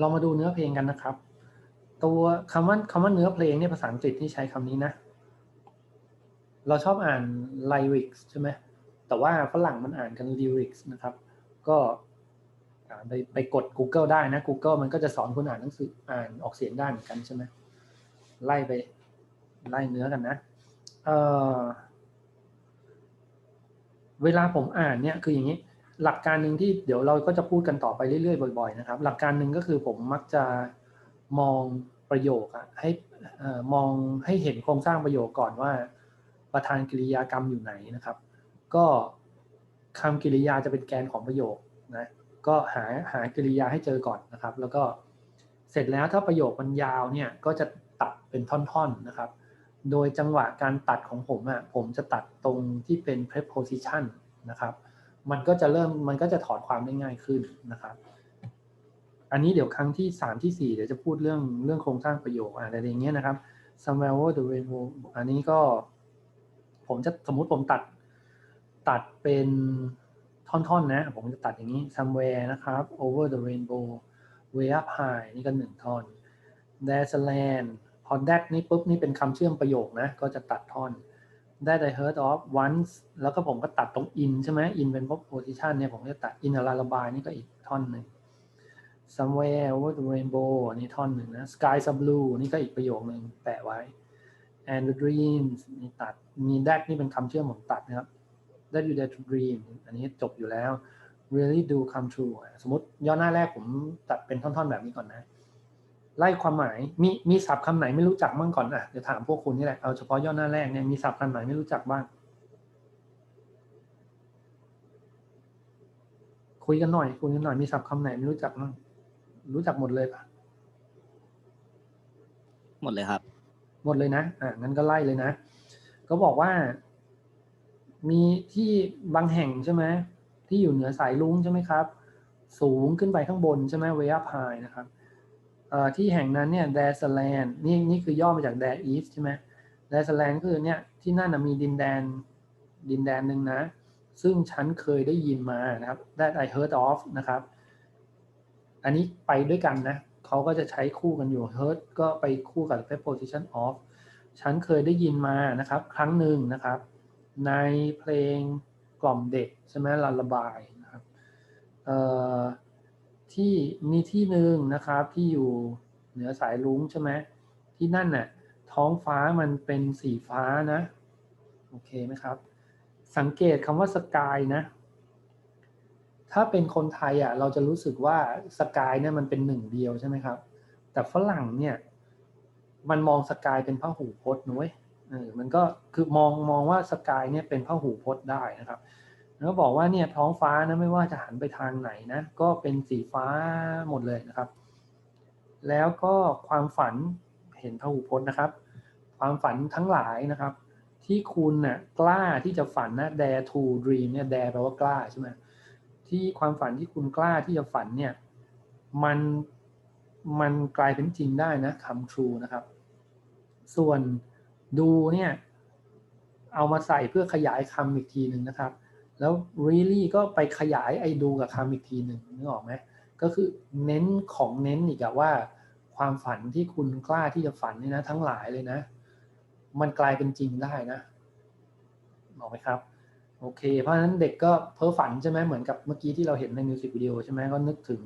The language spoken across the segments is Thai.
เรามาดูเนื้อเพลงกันนะครับ ตัวคำว่าคำว่าเนื้อเพลงเนี่ยภาษาอังกฤษที่ใช้คำนี้นะ เราชอบอ่าน lyrics ใช่ไหมแต่ว่าฝรั่งมันอ่านกัน lyrics นะครับ ก็ไปไปกด Google ได้นะ Google มันก็จะสอนคุณอ่านหนังสืออ่านออกเสียงได้เหมือนกันใช่ไหมไล่ไปไล่เนื้อกันนะเเวลาผมอ่านเนี่ยคืออย่างนี้ หลักการหนึ่งที่เดี๋ยวเราก็จะพูดกันต่อไปเรื่อยๆบ่อยๆนะครับ หลักการหนึ่งก็คือผมมักจะมองประโยคอะให้มองให้เห็นโครงสร้างประโยคก่อนว่า ประธานกริยากรรมอยู่ไหนนะครับ ก็คำกริยาจะเป็นแกนของประโยคนะก็หาหากริยาให้เจอก่อนนะครับ แล้วก็เสร็จแล้วถ้าประโยคมันยาวเนี่ยก็จะตัดเป็นท่อนๆนะครับ โดยจังหวะการตัดของผมอะผมจะตัดตรงที่เป็น preposition นะครับ มันก็จะเริ่มมันก็จะถอดความได้ง่ายขึ้นนะครับ อันนี้เดี๋ยวครั้งที่3ที่4เดี๋ยวจะพูดเรื่องเรื่องโครงสร้างประโยคอะไรอย่างเงี้ยนะครับ somewhere over the rainbow อันนี้ก็ ผมจะสมมุติผมตัด ตัดเป็นท่อนๆนะ ผมจะตัดอย่างนี้ somewhere นะครับ over the rainbow way up high นี่ก็หนึ่งท่อน there's a land พอ that นี่ปุ๊บนี่เป็นคำเชื่อมประโยคนะ ก็จะตัดท่อน that I heard of once แล้วก็ผมก็ตัดตรง in ใช่ไหม in เป็น position เนี่ยผมจะตัด in อะไรระบายนี่ก็อีกท่อนหนึ่ง somewhere over the rainbow นี่ท่อนหนึ่งนะ sky's blue นี่ก็อีกประโยคหนึ่งแปะไว้ and the dreams นี่ตัด มี that นี่เป็นคำเชื่อมผมตัดนะครับ that you dare to dream อันนี้จบอยู่แล้ว really do come true สมมติย่อหน้าแรกผมตัดเป็นท่อนๆแบบนี้ก่อนนะ ไล่ความหมายมีมีศัพท์คำไหนไม่รู้จักบ้างก่อนอะเดี๋ยวถามพวกคุณนี่แหละเอาเฉพาะย่อหน้าแรกเนี่ยมีศัพท์คำไหนไม่รู้จักบ้าง คุยกันหน่อยคุยกันหน่อยมีศัพท์คำไหนไม่รู้จักบ้างรู้จักหมดเลยปะหมดเลยครับ หมดเลยนะอ่างั้นก็ไล่เลยนะ ก็บอกว่า มีที่บางแห่งใช่ไหมที่อยู่เหนือสายลุงใช่ไหมครับ สูงขึ้นไปข้างบนใช่ไหม way up high นะครับ ที่แห่งนั้นเนี่ย there's a land นี่นี่คือย่อมาจาก there is ใช่ไหม there's a land คือเนี่ยที่นั่นมีดินแดนดินแดนหนึ่งนะ ซึ่งฉันเคยได้ยินมานะครับ that I heard of นะครับ อันนี้ไปด้วยกันนะเขาก็จะใช้คู่กันอยู่ heard ก็ไปคู่กับ preposition of ฉันเคยได้ยินมานะครับ ครั้งหนึ่งนะครับ ในเพลงกล่อมเด็กใช่ไหมลาลบายนะครับ ที่มีที่หนึ่งนะครับที่อยู่เหนือสายลุงใช่ไหมที่นั่นน่ะท้องฟ้ามันเป็นสีฟ้านะโอเคไหมครับ สังเกตคำว่าสกายนะ ถ้าเป็นคนไทยอะเราจะรู้สึกว่าสกายเนี่ยมันเป็นหนึ่งเดียวใช่ไหมครับ แต่ฝรั่งเนี่ยมันมองสกายเป็นพหูพจน์นุ้ยเออมันก็คือมองมองว่าสกายเนี่ยเป็นพหูพจน์ได้นะครับ แล้วบอกว่าเนี่ยท้องฟ้านะไม่ว่าจะหันไปทางไหนนะก็เป็นสีฟ้าหมดเลยนะครับ แล้วก็ความฝันเห็นพหูพจน์นะครับ ความฝันทั้งหลายนะครับ ที่คุณนะ่ะกล้าที่จะฝันนะ dare to dream เนี่ย dare แปลว่ากล้าใช่ไหมที่ความฝันที่คุณกล้าที่จะฝันเนี่ยมันมันกลายเป็นจริงได้นะ come true นะครับ ส่วนดูเนี่ยเอามาใส่เพื่อขยายคำอีกทีหนึ่งนะครับ แล้ว really ก็ไปขยายไอ้ดูกับคำอีกทีหนึ่งนึกออกไหมก็คือเน้นของเน้นอีกอะว่า ความฝันที่คุณกล้าที่จะฝันนี่นะ ทั้งหลายเลยนะ มันกลายเป็นจริงได้นะบอกไหมครับโอเค เพราะฉะนั้นเด็กก็เพ้อฝันใช่ไหมเหมือนกับเมื่อกี้ที่เราเห็นในมิวสิกวิดีโอใช่ไหมก็นึกถึง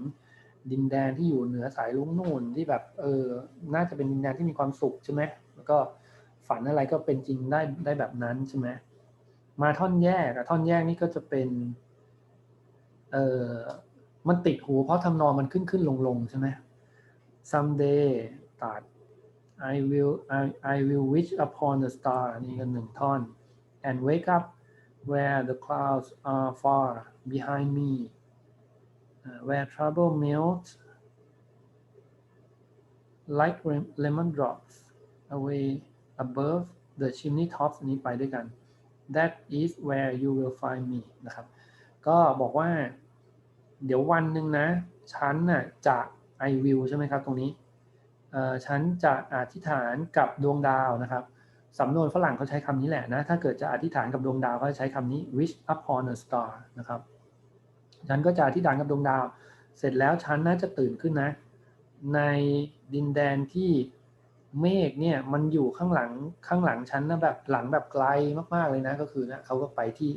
ดินแดนที่อยู่เหนือสายลุงนู่นที่แบบเออน่าจะเป็นดินแดนที่มีความสุขใช่ไหมแล้วก็ฝันอะไรก็เป็นจริงได้ได้แบบนั้นใช่ไหม มาท่อนแยกท่อนแยกนี่ก็จะเป็นเออมันติดหูเพราะทำนองมันขึ้นขึ้นลงลงใช่ไหม someday ตัด I will I I will wish upon the star นี่ก็หนึ่งท่อน and wake up where the clouds are far behind me uh, where trouble melts like lemon drops away above the chimney tops นี้ไปด้วยกัน that is where you will find me นะครับ ก็บอกว่า เดี๋ยววันหนึ่งนะ ฉันน่ะจะ I will ใช่ไหมครับตรงนี้ฉันจะอธิษฐานกับดวงดาวนะครับสำนวนฝรั่งเขาใช้คำนี้แหละนะ ถ้าเกิดจะอธิษฐานกับดวงดาวเขาจะใช้คำนี้ wish upon a star นะครับ ฉันก็จะอธิษฐานกับดวงดาว เสร็จแล้วฉันน่าจะตื่นขึ้นนะ ในดินแดนที่ เมฆเนี่ยมันอยู่ข้างหลังข้างหลังฉันนะแบบหลังแบบไกลมากๆเลยนะ ก็คือนะเขาก็ไปที่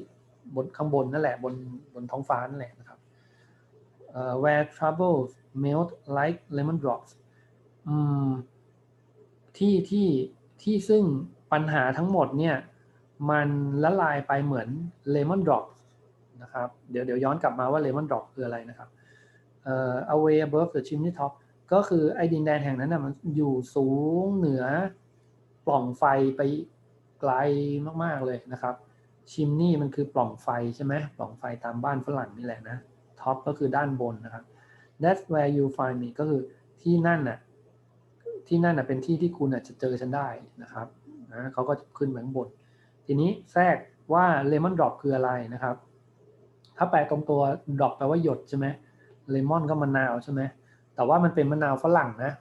บนข้างบนนั่นแหละบนบนท้องฟ้านั่นแหละนะครับ uh, where troubles melt like lemon drops อืมที่ที่ที่ซึ่งปัญหาทั้งหมดเนี่ยมันละลายไปเหมือนเลมอนดรอปนะครับเดี๋ยวเดี๋ยวย้อนกลับมาว่าเลมอนดรอปคืออะไรนะครับเอ่อ away above the chimney top ก็คือไอ้ดินแดนแห่งนั้นนะมันอยู่สูงเหนือปล่องไฟไปไกลมากๆเลยนะครับ ชิมนี่มันคือปล่องไฟใช่ไหมปล่องไฟตามบ้านฝรั่งนี่แหละนะท็อปก็คือด้านบนนะครับ that's where you find me ก็คือที่นั่นน่ะที่นั่นน่ะเป็นที่ที่คุณจะเจอฉันได้นะครับนะเขาก็ขึ้นไปข้างบน ทีนี้แทรกว่า lemon drop คืออะไรนะครับ ถ้าแปลตรงตัว drop แปลว่าหยดใช่ไหม lemon ก็มะนาวใช่ไหม แต่ว่ามันเป็นมะนาวฝรั่งนะ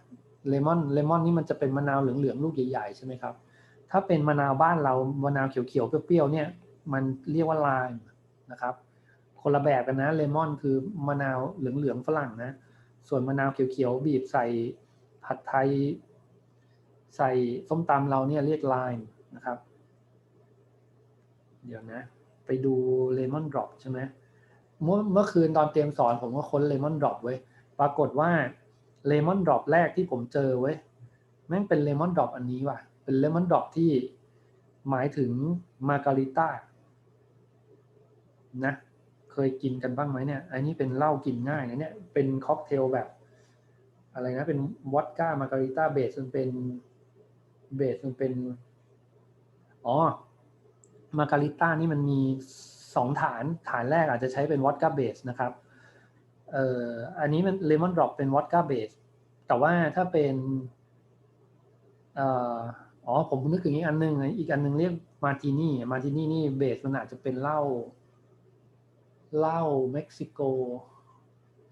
lemon lemon นี่มันจะเป็นมะนาวเหลืองๆลูกใหญ่ๆใช่ไหมครับ ถ้าเป็นมะนาวบ้านเรามะนาวเขียวๆเปรี้ยวๆเนี่ยมันเรียกว่า lime นะครับ คนละแบบกันนะ lemon คือมะนาวเหลืองๆฝรั่งนะ ส่วนมะนาวเขียวๆบีบใส่ผัดไทย ใส่ส้มตำเราเนี่ยเรียก lime นะครับ เดี๋ยวนะ ไปดู lemon drop ใช่ไหมเมื่อเมื่อคืนตอนเตรียมสอนผมก็ค้น lemon drop ไว้ ปรากฏว่า lemon drop แรกที่ผมเจอไว้ยแม่งเป็น lemon drop อันนี้ว่ะ เป็น lemon drop ที่หมายถึงมาการิต้านะ เคยกินกันบ้างไหมเนี่ยอันนี้เป็นเหล้ากินง่ายนะเนี่ย เป็นค็อกเทลแบบ อะไรนะ เป็นวอดก้ามาการิต้าเบสมันเป็นเบสมันเป็น อ๋อ มาการิต้านี่มันมีสองฐาน ฐานแรกอาจจะใช้เป็นวอดก้าเบสนะครับ เอ่ออันนี้มันเลมอนดรอปเป็นวอดก้าเบสแต่ว่าถ้าเป็นเอ่ออ๋อผมนึกถึงอีกอันหนึงอีกอันหนึงเรียกมาตินี่มาตินี่นี่เบสมันอาจจะเป็นเหล้าเหล้าเม็กซิโก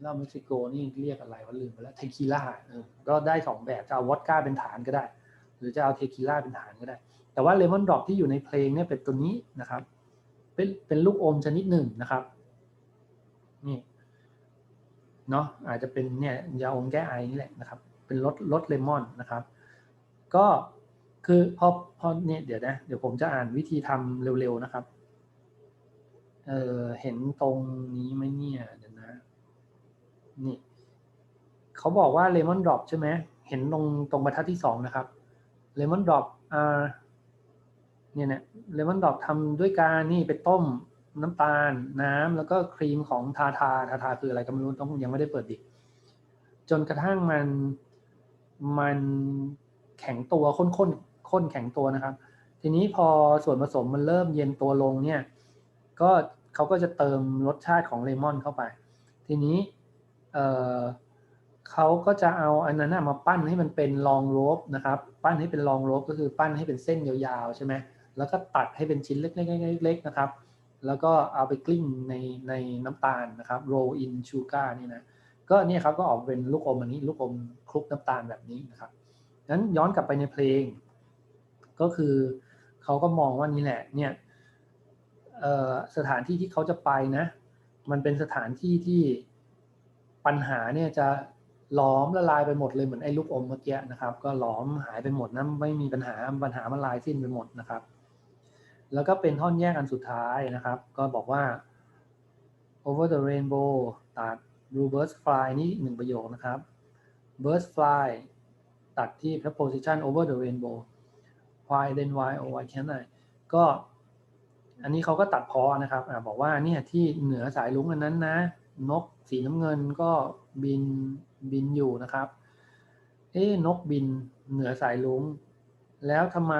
เหล้าเม็กซิโกนี่เรียกอะไรวะลืมไปแล้วเทคิล่าเออก็ได้สองแบบจะเอาวอดก้าเป็นฐานก็ได้ หรือจะเอาเทคิล่าเป็นฐานก็ได้ แต่ว่าเลมอนดรอปที่อยู่ในเพลงเนี่ยเป็นตัวนี้นะครับ เป็นเป็นลูกอมชนิดหนึ่งนะครับนี่ เนาะอาจจะเป็นเนี่ยยาอมแก้ไอนี่แหละนะครับ เป็นรสรสเลมอนนะครับ ก็คือพอพอเนี่ยเดี๋ยวนะ เดี๋ยวผมจะอ่านวิธีทำเร็วๆนะครับเออเห็นตรงนี้ไหมเนี่ยเดี๋ยวนะนี่เขาบอกว่าเลมอนดรอปใช่ไหมเห็นตรงตรงบรรทัดที่สองนะครับเลมอนดรอปอ่าเนี่ยเนี่ยเลมอนดรอปทำด้วยการนี่ไปต้ม น้ำตาลน้ำแล้วก็ครีมของทาทาทาทาคืออะไรก็ไม่รู้ต้องยังไม่ได้เปิดดิจนกระทั่งมันมันแข็งตัวข้นข้นข้นแข็งตัวนะครับ ทีนี้พอส่วนผสมมันเริ่มเย็นตัวลงเนี่ย ก็เขาก็จะเติมรสชาติของเลมอนเข้าไป ทีนี้เเขาก็จะเอาอันนั้นมาปั้นให้มันเป็นลองโรบนะครับ ปั้นให้เป็นลองโรบก็คือปั้นให้เป็นเส้นยาวๆใช่ไหมแล้วก็ตัดให้เป็นชิ้นเล็กๆๆๆนะครับ แล้วก็เอาไปกลิ้งในในน้ำตาลนะครับ roll in sugar นี่นะก็เนี่ยครับก็ออกเป็นลูกอมอันนี้ลูกอมคลุกน้ำตาลแบบนี้นะครับนั้นย้อนกลับไปในเพลง ก็คือเขาก็มองว่านี่แหละเนี่ยสถานที่ที่เขาจะไปนะ มันเป็นสถานที่ที่ปัญหาเนี่ยจะล้อมละลายไปหมดเลยเหมือนไอ้ลูกอมเมื่อกี้นะครับ ก็ล้อมหายไปหมดนะไม่มีปัญหาปัญหามันลายสิ้นไปหมดนะครับ แล้วก็เป็นท่อนแยกอันสุดท้ายนะครับ ก็บอกว่า over the rainbow ตัด blue birds fly นี่หนึ่งประโยคนะครับ birds fly ตัดที่ preposition over the rainbow why then why or why can't I ก็อันนี้เขาก็ตัดพอนะครับอบอกว่าเนี่ยที่เหนือสายลุงอันนั้นนะ นกสีน้ำเงินก็บินบินอยู่นะครับ เอ๊นกบินเหนือสายลุง แล้วทำไม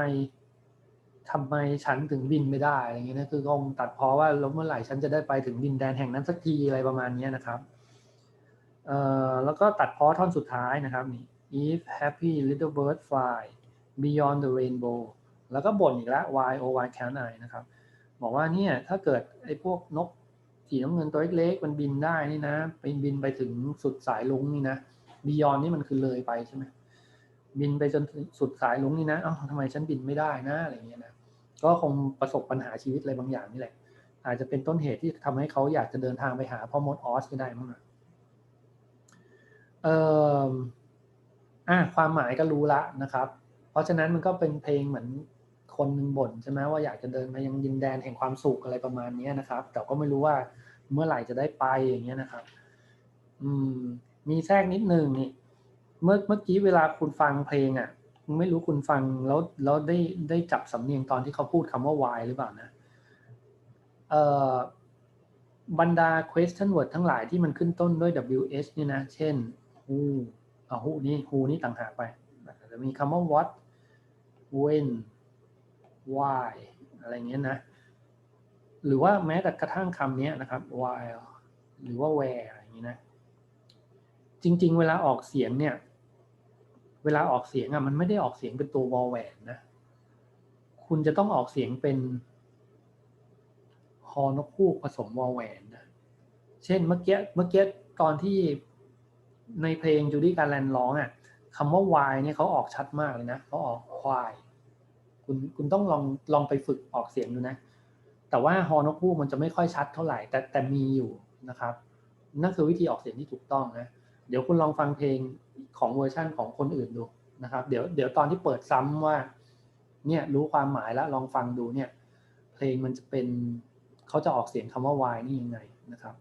ทำไมฉันถึงบินไม่ได้อะไรเงี้ยนะคือคงตัดพอว่าแล้วเมื่อไหร่ฉันจะได้ไปถึงดินแดนแห่งนั้นสักทีอะไรประมาณนี้นะครับเอ่อแล้วก็ตัดพอท่อนสุดท้ายนะครับนี่ if happy little bird fly beyond the rainbow แล้วก็บ่นอีกแล้ว why oh why can't I นะครับบอกว่าเนี่ยถ้าเกิดไอ้พวกนกสีน้ำเงินตัวเล็กๆมันบินได้นี่นะไปบินไปถึงสุดสายลุงนี่นะ beyond นี่มันคือเลยไปใช่ไหม บินไปจนสุดสายลุงนี่นะเอ้าทำไมฉันบินไม่ได้นะอะไรเงี้ยนะก็คงประสบปัญหาชีวิตอะไรบางอย่างนี่แหละ อาจจะเป็นต้นเหตุที่ทำให้เขาอยากจะเดินทางไปหาพ่อมดออสก็ได้มั้งนะเอ่ออะความหมายก็รู้ละนะครับ เพราะฉะนั้นมันก็เป็นเพลงเหมือนคนหนึ่งบ่นใช่ไหมว่าอยากจะเดินไปยังดินแดนแห่งความสุขอะไรประมาณนี้นะครับ แต่ก็ไม่รู้ว่าเมื่อไหร่จะได้ไปอย่างเงี้ยนะครับ อืม มีแทรกนิดนึงนี่ เมื่อเมื่อกี้เวลาคุณฟังเพลงอะไม่รู้คุณฟังแล้วแล้วได้ได้จับสำเนียงตอนที่เขาพูดคำว่า why หรือเปล่านะเอ่อบรรดา question word ทั้งหลายที่มันขึ้นต้นด้วย wh เนี่ยนะ เช่น who อ่า who นี่ who นี่ต่างหากไปจะมีคำว่า what when why อะไรเงี้ยนะ หรือว่าแม้แต่กระทั่งคำนี้นะครับ while หรือว่า where อะไรอย่างนี้นะ จริง ๆ เวลาออกเสียงเนี่ย เวลาออกเสียงอะมันไม่ได้ออกเสียงเป็นตัววอลแหวนนะ คุณจะต้องออกเสียงเป็นฮอนกคู่ผสมวอลแหวนนะเช่นเมื่อกี้เมื่อกี้ตอนที่ในเพลงจูดี้การแลนร้องอะคำว่า y เนี่ยเขาออกชัดมากเลยนะเขาออกควาย คุณคุณต้องลองลองไปฝึกออกเสียงดูนะ แต่ว่าฮอนกคู่มันจะไม่ค่อยชัดเท่าไหร่ แต่แต่มีอยู่นะครับ นั่นคือวิธีออกเสียงที่ถูกต้องนะ เดี๋ยวคุณลองฟังเพลง ของเวอร์ชั่นของคนอื่นดูนะครับ เดี๋ยวเดี๋ยวตอนที่เปิดซ้ำว่า เนี่ยรู้ความหมายแล้วลองฟังดูเนี่ย เพลงมันจะเป็นเขาจะออกเสียงคำว่า y นี่ยังไงนะครับ